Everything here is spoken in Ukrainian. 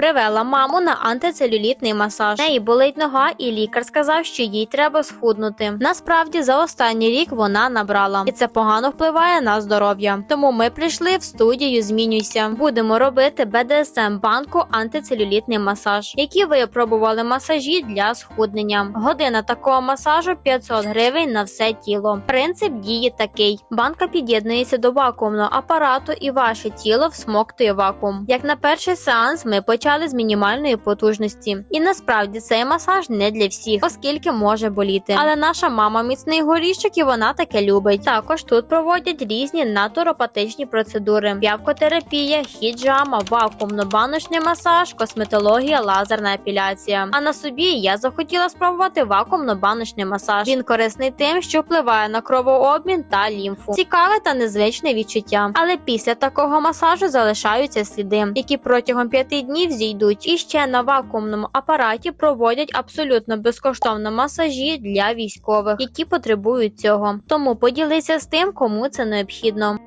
привела маму на антицелюлітний масаж. Неї болить нога, і лікар сказав, що їй треба схуднути. Насправді, за останній рік вона набрала, і це погано впливає на здоров'я. Тому ми прийшли в студію. Змінюйся. Будемо робити БДСМ банку антицелюлітний масаж, які ви пробували масажі для схуднення. Година такого масажу 500 гривень на все тіло. Принцип дії такий: банка під'єднується до вакуумного апарату, і ваше тіло всмоктує вакуум. Як на перший сеанс, ми почали з мінімальної потужності, і насправді цей масаж не для всіх, оскільки може боліти. Але наша мама міцний горіщик, і вона таке любить. Також тут проводять різні натуропатичні процедури: п'явкотерапія, хіджама, вакуумно-баночний масаж, косметологія, лазерна епіляція. А на собі я захотіла спробувати вакуумно-баночний масаж. Він корисний тим, що впливає на кровообмін та лімфу. Цікаве та незвичне відчуття. Але після такого масажу залишаються сліди, які протягом п'яти днів зійдуть. І ще на вакуумному апараті проводять абсолютно безкоштовно масажі для військових, які потребують цього. Тому поділися з тим, кому це необхідно.